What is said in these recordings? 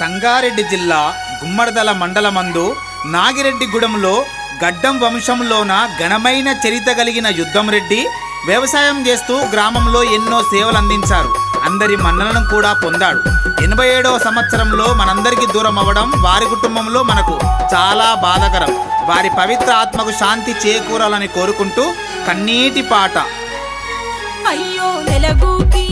సంగారెడ్డి జిల్లా గుమ్మడదల మండలమందు నాగిరెడ్డిగూడెంలో గడ్డం వంశంలోన ఘనమైన చరిత కలిగిన యుద్ధం రెడ్డి వ్యవసాయం చేస్తూ గ్రామంలో ఎన్నో సేవలు అందించారు అందరి మన్నలను కూడా పొందాడు. ఎనభై ఏడవ సంవత్సరంలో మనందరికీ దూరం అవ్వడం వారి కుటుంబంలో మనకు చాలా బాధకరం. వారి పవిత్ర ఆత్మకు శాంతి చేకూరాలని కోరుకుంటూ కన్నీటి పాట. అయ్యో నెలగూకి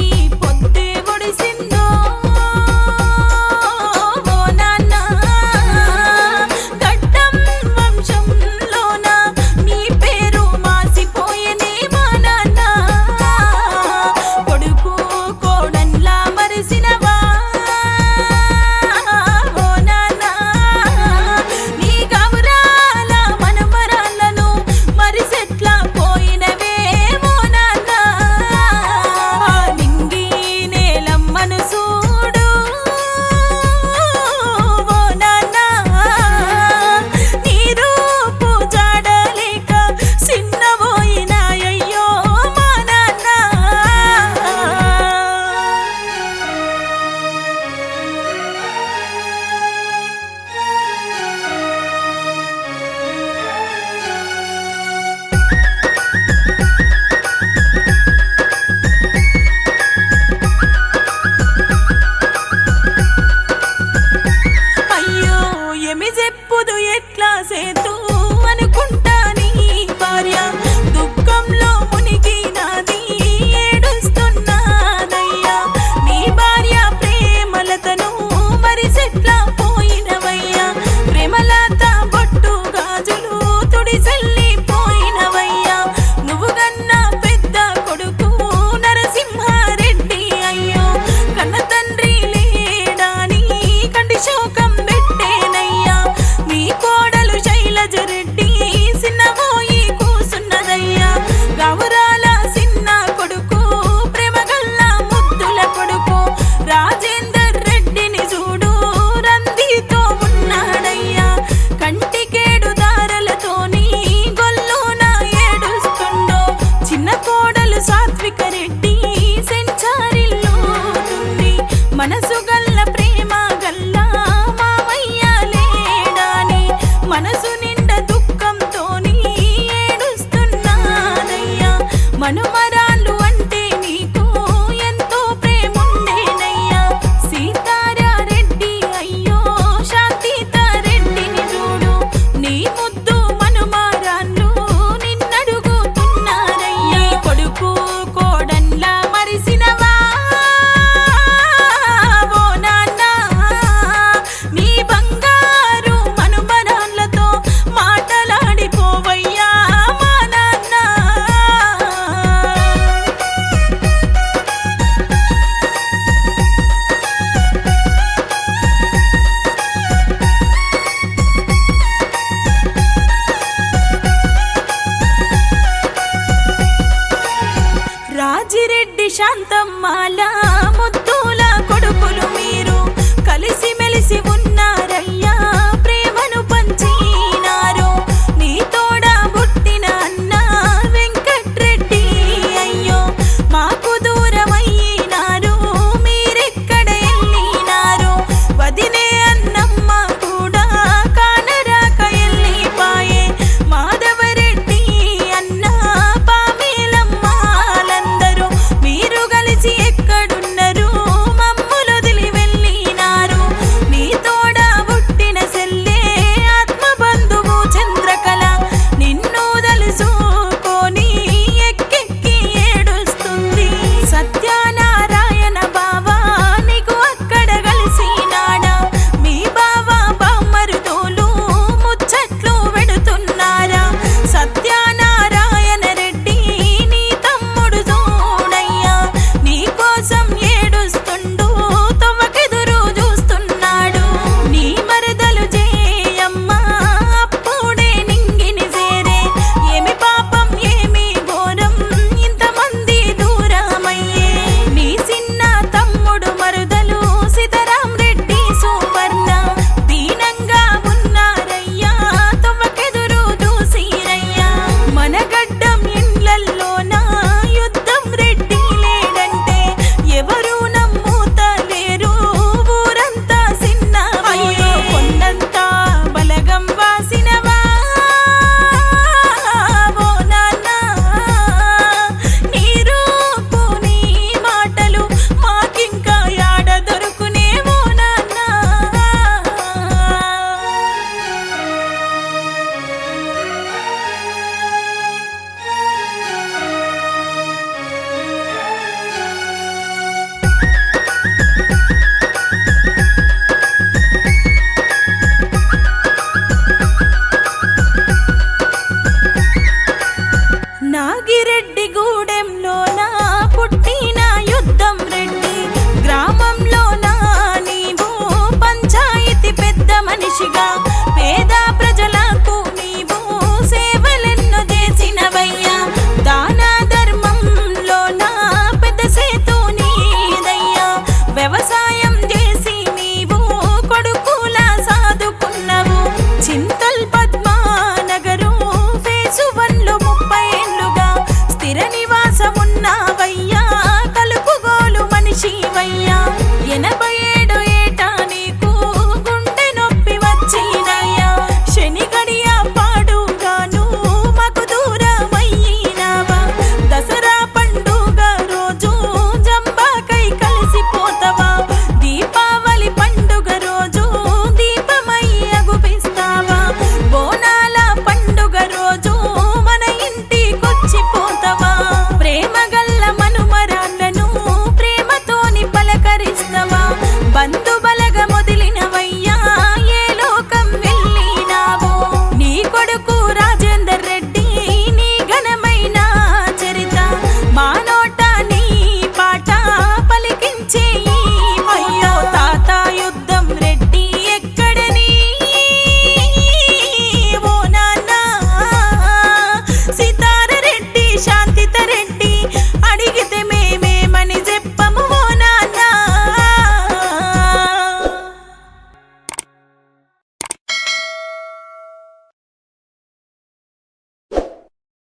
శాంతమ్మాలా?